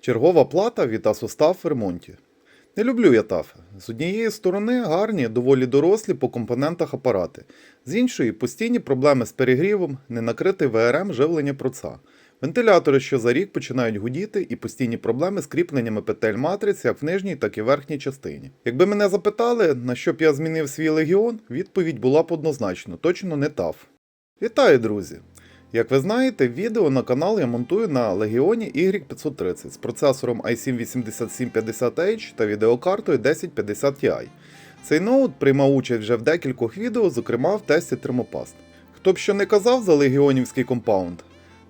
Чергова плата від AsusTAF в ремонті. Не люблю я тафи. З однієї сторони гарні, доволі дорослі по компонентах апарати, з іншої постійні проблеми з перегрівом, ненакритий ВРМ живлення проца. Вентилятори, що за рік починають гудіти, і постійні проблеми з кріпленнями петель матриць як в нижній, так і верхній частині. Якби мене запитали, на що б я змінив свій легіон, відповідь була б однозначно, точно не таф. Вітаю, друзі! Як ви знаєте, відео на канал я монтую на Legion Y530 з процесором i7-8750H та відеокартою 1050 Ti. Цей ноут приймав участь вже в декількох відео, зокрема в тесті термопаст. Хто б що не казав за легіонівський компаунд,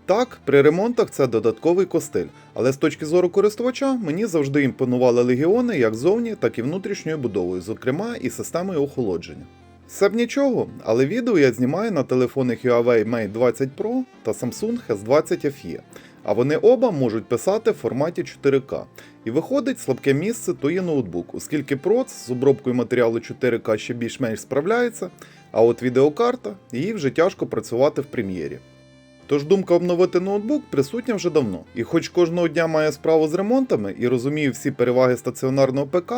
так, при ремонтах це додатковий костиль, але з точки зору користувача мені завжди імпонували легіони як зовні, так і внутрішньою будовою, зокрема і системою охолодження. Все б нічого, але відео я знімаю на телефони Huawei Mate 20 Pro та Samsung S20 FE, а вони оба можуть писати в форматі 4К. І виходить, слабке місце то є ноутбук, оскільки проц з обробкою матеріалу 4К ще більш-менш справляється, а от відеокарта їй вже тяжко працювати в прем'єрі. Тож думка обновити ноутбук присутня вже давно. І хоч кожного дня має справу з ремонтами і розумію всі переваги стаціонарного ПК,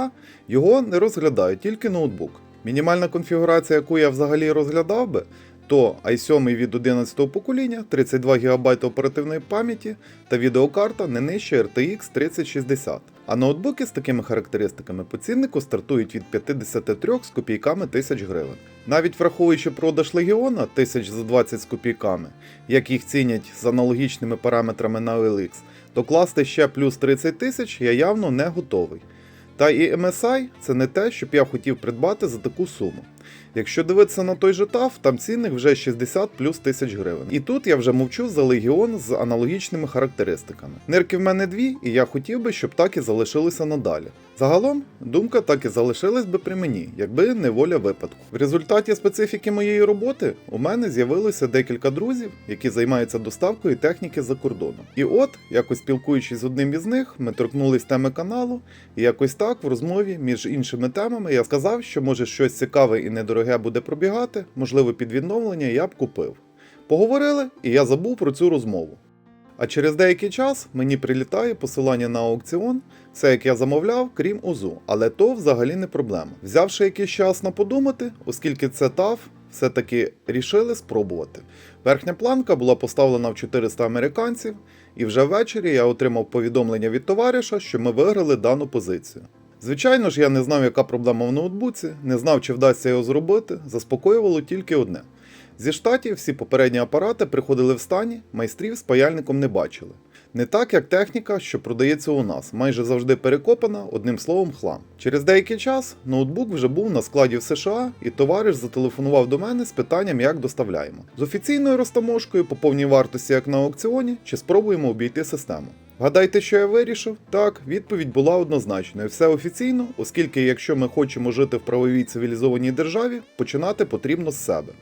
його не розглядаю тільки ноутбук. Мінімальна конфігурація, яку я взагалі розглядав би, то i7 від 11 покоління, 32 ГБ оперативної пам'яті та відеокарта не нижче RTX 3060. А ноутбуки з такими характеристиками по ціннику стартують від 53 з копійками тисяч гривень. Навіть враховуючи продаж Легіона 1000 за 20 з копійками, як їх цінять з аналогічними параметрами на OLX, то класти ще плюс 30 тисяч я явно не готовий. Та і MSI це не те, щоб я хотів придбати за таку суму. Якщо дивитися на той же TAF, там цінник вже 60 плюс тисяч гривень. І тут я вже мовчу за Легіон з аналогічними характеристиками. Нирки в мене дві, і я хотів би, щоб так і залишилися надалі. Загалом, думка так і залишилась би при мені, якби не воля випадку. В результаті специфіки моєї роботи у мене з'явилося декілька друзів, які займаються доставкою техніки за кордоном. І от, якось спілкуючись з одним із них, ми торкнулись теми каналу, і якось так в розмові між іншими темами я сказав, що може щось цікаве і недороге буде пробігати, можливо, під відновлення я б купив. Поговорили, і я забув про цю розмову. А через деякий час мені прилітає посилання на аукціон, все як я замовляв, крім УЗУ, але то взагалі не проблема. Взявши якийсь час на подумати, оскільки це ТАФ, все-таки рішили спробувати. Верхня планка була поставлена в 400 американців, і вже ввечері я отримав повідомлення від товариша, що ми виграли дану позицію. Звичайно ж, я не знав, яка проблема в ноутбуці, не знав, чи вдасться його зробити, заспокоювало тільки одне. Зі штатів всі попередні апарати приходили в стані, майстрів з паяльником не бачили. Не так, як техніка, що продається у нас, майже завжди перекопана, одним словом, хлам. Через деякий час ноутбук вже був на складі в США, і товариш зателефонував до мене з питанням, як доставляємо. З офіційною розтаможкою по повній вартості, як на аукціоні, чи спробуємо обійти систему. Гадайте, що я вирішив? Так, відповідь була однозначною. Все офіційно, оскільки якщо ми хочемо жити в правовій цивілізованій державі, починати потрібно з себе.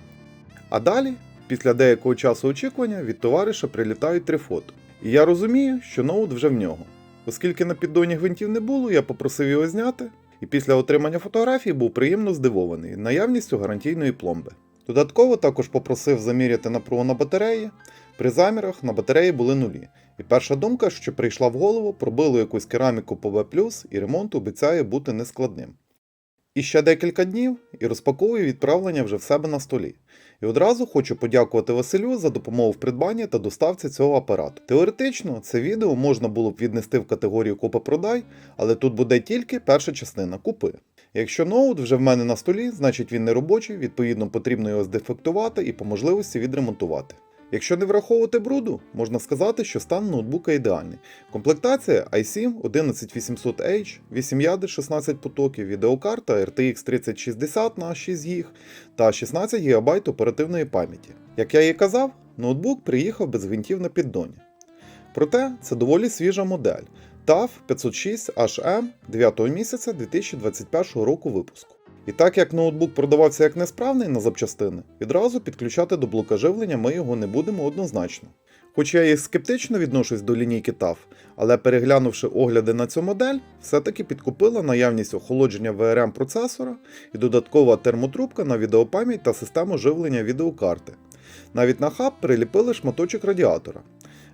А далі, після деякого часу очікування, від товариша прилітають три фото. І я розумію, що ноут вже в нього. Оскільки на піддоні гвинтів не було, я попросив його зняти, і після отримання фотографій був приємно здивований наявністю гарантійної пломби. Додатково також попросив заміряти напругу на батареї. При замірах на батареї були нулі. І перша думка, що прийшла в голову, пробило якусь кераміку по V+, і ремонт обіцяє бути нескладним. І ще декілька днів і розпаковую відправлення вже в себе на столі. І одразу хочу подякувати Василю за допомогу в придбанні та доставці цього апарату. Теоретично це відео можна було б віднести в категорію купи-продай, але тут буде тільки перша частина купи. Якщо ноут вже в мене на столі, значить він не робочий, відповідно потрібно його здефектувати і по можливості відремонтувати. Якщо не враховувати бруду, можна сказати, що стан ноутбука ідеальний. Комплектація i7 11800H, 8 ядер 16 потоків, відеокарта RTX 3060 на 6 ГБ та 16 ГБ оперативної пам'яті. Як я і казав, ноутбук приїхав без гвинтів на піддоні. Проте це доволі свіжа модель TAF 506HM 9 місяця 2021 року випуску. І так як ноутбук продавався як несправний на запчастини, відразу підключати до блока живлення ми його не будемо однозначно. Хоч я і скептично відношусь до лінійки TAF, але переглянувши огляди на цю модель, все-таки підкупила наявність охолодження VRM процесора і додаткова термотрубка на відеопам'ять та систему живлення відеокарти. Навіть на хаб приліпили шматочок радіатора.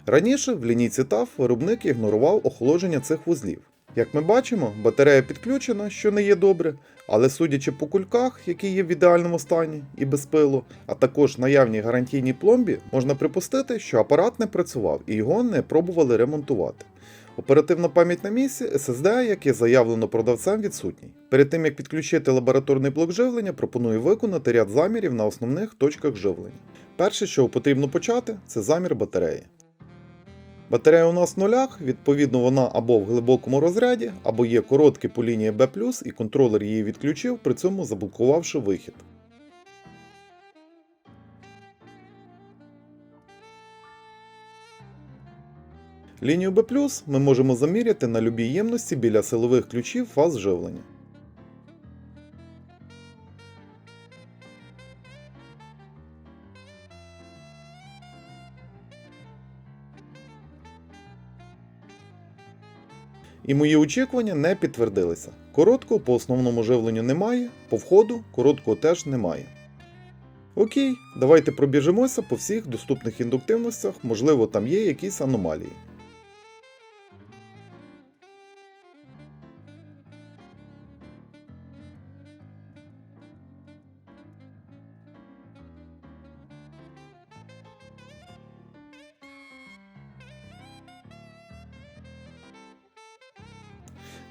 Раніше в лінійці TAF виробник ігнорував охолодження цих вузлів. Як ми бачимо, батарея підключена, що не є добре, але судячи по кульках, які є в ідеальному стані і без пилу, а також наявній гарантійній пломбі, можна припустити, що апарат не працював і його не пробували ремонтувати. Оперативна пам'ять на місці, SSD, як і заявлено продавцем, відсутній. Перед тим як підключити лабораторний блок живлення, пропоную виконати ряд замірів на основних точках живлення. Перше, що потрібно почати, це замір батареї. Батарея у нас в нулях, відповідно, вона або в глибокому розряді, або є короткий по лінії B+, і контролер її відключив, при цьому заблокувавши вихід. Лінію B+, ми можемо заміряти на любій ємності біля силових ключів фаз живлення. І мої очікування не підтвердилися. Короткого по основному живленню немає, по входу короткого теж немає. Окей, давайте пробіжимося по всіх доступних індуктивностях, можливо, там є якісь аномалії.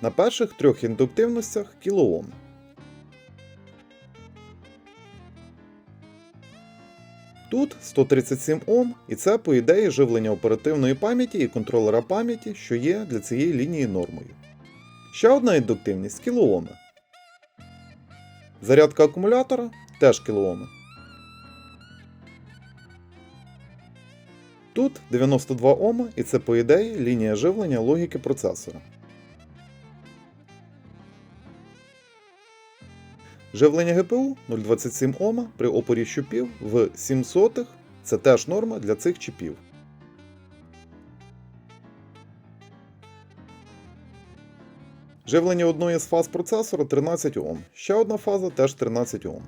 На перших трьох індуктивностях кілоом. Тут 137 Ом, і це, по ідеї, живлення оперативної пам'яті і контролера пам'яті, що є для цієї лінії нормою. Ще одна індуктивність кілооми. Зарядка акумулятора теж кілооми. Тут 92 Ома, і це, по ідеї, лінія живлення логіки процесора. Живлення ГПУ 0,27 Ома при опорі щупів в 700 це теж норма для цих чіпів. Живлення одної з фаз процесора 13 Ом. Ще одна фаза теж 13 Ом.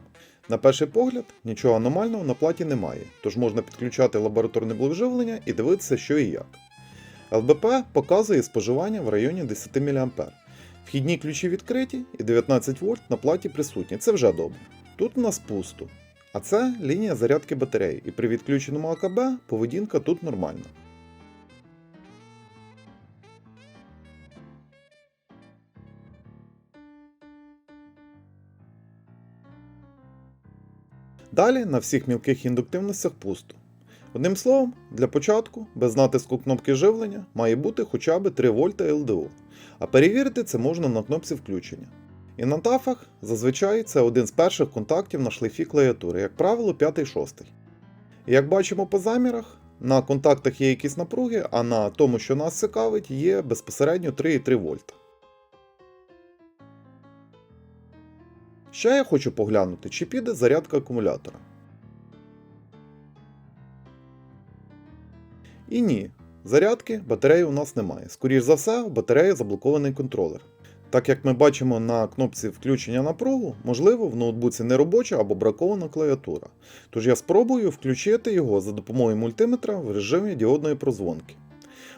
На перший погляд, нічого аномального на платі немає, тож можна підключати лабораторний блок живлення і дивитися, що і як. ЛБП показує споживання в районі 10 мА. Вхідні ключі відкриті і 19 вольт на платі присутні. Це вже добре. Тут у нас пусто. А це лінія зарядки батареї, і при відключеному АКБ поведінка тут нормальна. Далі на всіх мілких індуктивностях пусто. Одним словом, для початку, без натиску кнопки живлення, має бути хоча б 3 вольта ЛДО, а перевірити це можна на кнопці включення. І на тафах зазвичай це один з перших контактів на шлейфі клавіатури, як правило, 5-6. І як бачимо по замірах, на контактах є якісь напруги, а на тому, що нас цікавить, є безпосередньо 3,3 вольта. Ще я хочу поглянути, чи піде зарядка акумулятора. І ні, зарядки батареї у нас немає. Скоріш за все, у батареї заблокований контролер. Так як ми бачимо на кнопці включення напругу, можливо, в ноутбуці не робоча або бракована клавіатура. Тож я спробую включити його за допомогою мультиметра в режимі діодної прозвонки.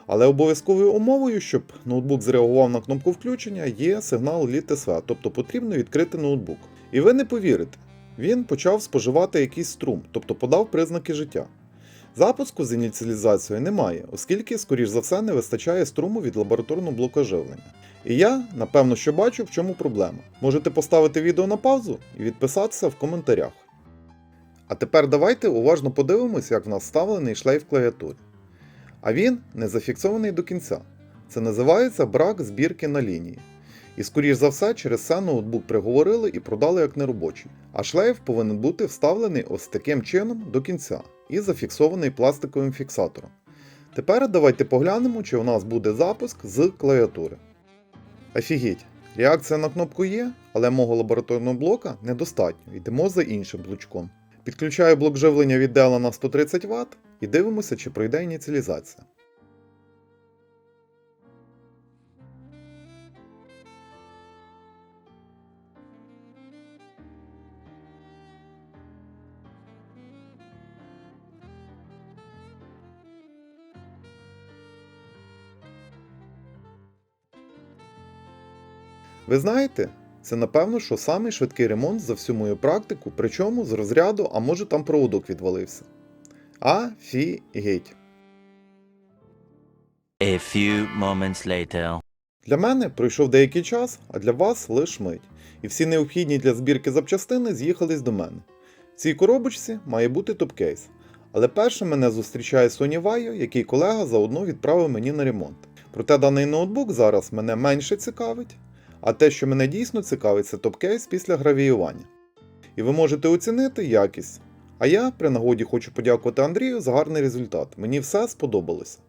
Але обов'язковою умовою, щоб ноутбук зреагував на кнопку включення, є сигнал LIT-SV, тобто потрібно відкрити ноутбук. І ви не повірите, він почав споживати якийсь струм, тобто подав признаки життя. Запуску з ініціалізацією немає, оскільки, скоріш за все, не вистачає струму від лабораторного блока живлення. І я, напевно, що бачу, в чому проблема. Можете поставити відео на паузу і відписатися в коментарях. А тепер давайте уважно подивимось, як в нас вставлений шлейф клавіатури. А він не зафіксований до кінця. Це називається брак збірки на лінії. І скоріш за все, через це ноутбук приговорили і продали як неробочий. А шлейф повинен бути вставлений ось таким чином до кінця і зафіксований пластиковим фіксатором. Тепер давайте поглянемо, чи у нас буде запуск з клавіатури. Офігіть, реакція на кнопку є, але мого лабораторного блока недостатньо, йдемо за іншим блочком. Підключаю блок живлення від Dell на 130 Вт і дивимося, чи пройде ініціалізація. Ви знаєте, це напевно, що самий швидкий ремонт за всю мою практику, причому з розряду, а може там проводок відвалився. Афігеть. A few moments later. Для мене пройшов деякий час, а для вас лиш мить. І всі необхідні для збірки запчастини з'їхались до мене. В цій коробочці має бути топ-кейс. Але першим мене зустрічає Sony Vaio, який колега заодно відправив мені на ремонт. Проте даний ноутбук зараз мене менше цікавить, а те, що мене дійсно цікавить, це топ-кейс після гравіювання. І ви можете оцінити якість. А я при нагоді хочу подякувати Андрію за гарний результат. Мені все сподобалося.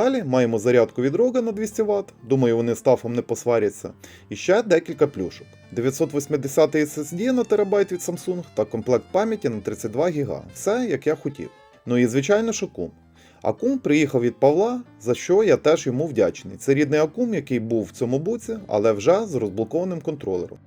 Далі маємо зарядку від Рога на 200 Вт, думаю, вони з тафом не посваряться. І ще декілька плюшок. 980 SSD на терабайт від Samsung та комплект пам'яті на 32 ГБ. Все як я хотів. Ну і звичайно, що кум. Акум приїхав від Павла, за що я теж йому вдячний. Це рідний Акум, який був в цьому буці, але вже з розблокованим контролером.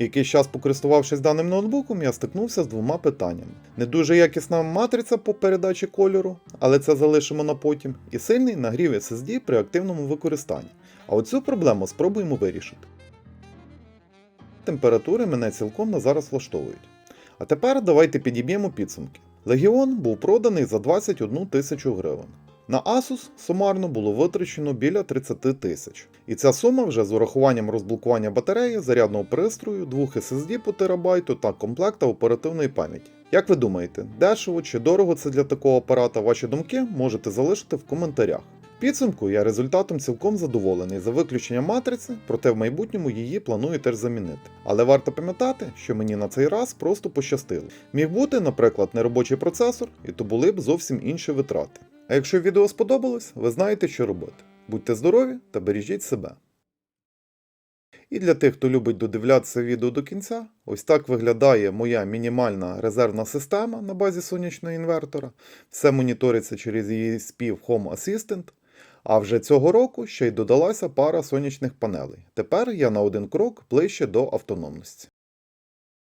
Якийсь час покористувавшись даним ноутбуком, я стикнувся з двома питаннями. Не дуже якісна матриця по передачі кольору, але це залишимо на потім, і сильний нагрів SSD при активному використанні. А оцю проблему спробуємо вирішити. Температури мене цілком на зараз влаштовують. А тепер давайте підіб'ємо підсумки. Легіон був проданий за 21 тисячу гривень. На Asus сумарно було витрачено біля 30 тисяч. І ця сума вже з урахуванням розблокування батареї, зарядного пристрою, двох SSD по терабайту та комплекта оперативної пам'яті. Як ви думаєте, дешево чи дорого це для такого апарата? Ваші думки можете залишити в коментарях. Підсумку я результатом цілком задоволений за виключенням матриці, проте в майбутньому її планую теж замінити. Але варто пам'ятати, що мені на цей раз просто пощастило. Міг бути, наприклад, неробочий процесор, і то були б зовсім інші витрати. А якщо відео сподобалось, ви знаєте, що робити. Будьте здорові та бережіть себе. І для тих, хто любить додивлятися відео до кінця, ось так виглядає моя мінімальна резервна система на базі сонячного інвертора. Все моніториться через її спів Home Assistant. А вже цього року ще й додалася пара сонячних панелей. Тепер я на один крок ближче до автономності.